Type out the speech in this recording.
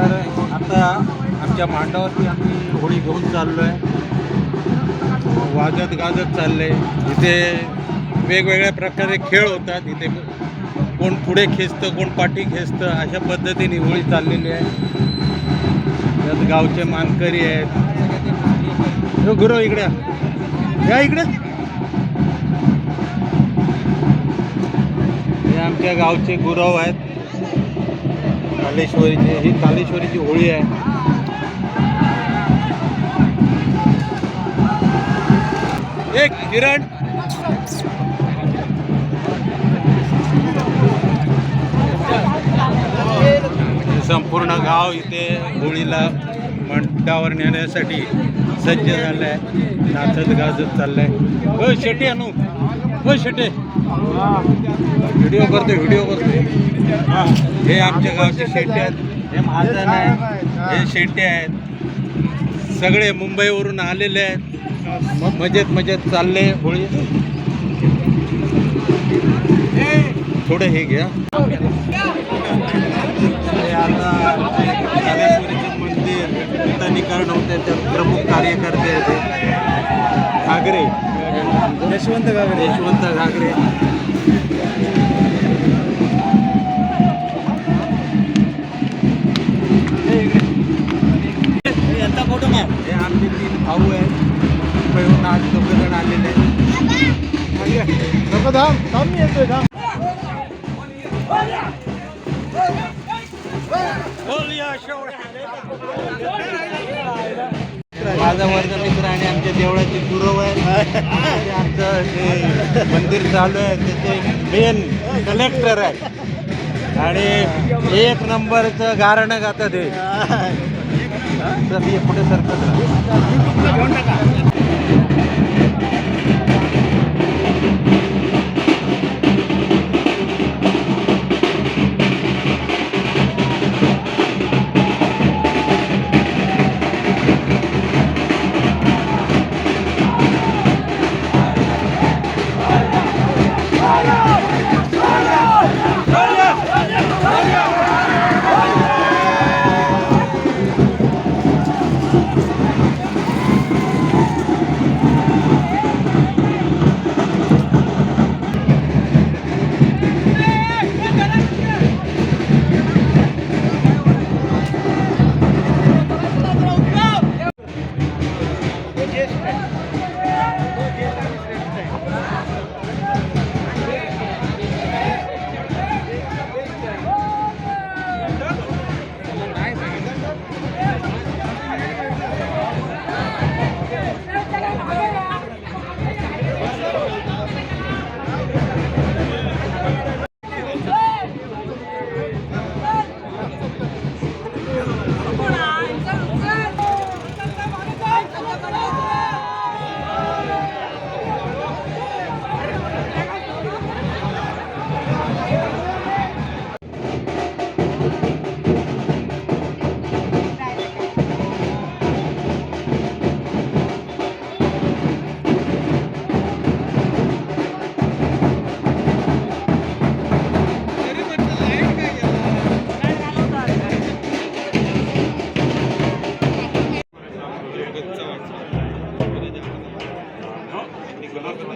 तर आता आमच्या मांडावरती आम्ही होळी घेऊन चाललो आहे वाजत गाजत चालले इथे वेगवेगळ्या प्रकारे खेळ होतात. इथे कोण पुढे खेचतं कोण पाठी खेचतं अशा पद्धतीने होळी चाललेली आहे. त्यात गावचे मानकरी आहेत. गुरु इकडे या. या इकडे. हे आमच्या गावचे गुरव आहेत. कालेश्वरीची ही कालेश्वरीची होळी आहे. एक किरण. संपूर्ण गाव इथे होळीला मंडावर नेण्यासाठी सज्ज झालं आहे नाचत गाजत चाललंय. शेटी शेटे आणू. हो शेटे. व्हिडिओ करतोय व्हिडिओ करतोय. हे. आमच्या गावचे शेटे आहेत. हे महाजन आहेत. हे. शेटे आहेत. सगळे मुंबईवरून आलेले आहेत. मजेत मजेत चालले होळी. थोडं हे घ्या. मंदिर नूतनीकरण होते त्यात प्रमुख कार्यकर्ते आहेत घागरे. यशवंत घागरे. यशवंत घागरे हे आमचे तीन भाऊ आहेत. मुंबईहून आज दोघं आलेले आहेत. नको थांब थांब मी येतोय माझा वर्ग मित्र आणि आमच्या देवळाचे गुरव आहे आणि आमचं जे मंदिर चालू आहे. त्याचे मेन कलेक्टर आहे आणि एक नंबरचं गारणं गातं ते तर मी पुढे सरकत. Grazie,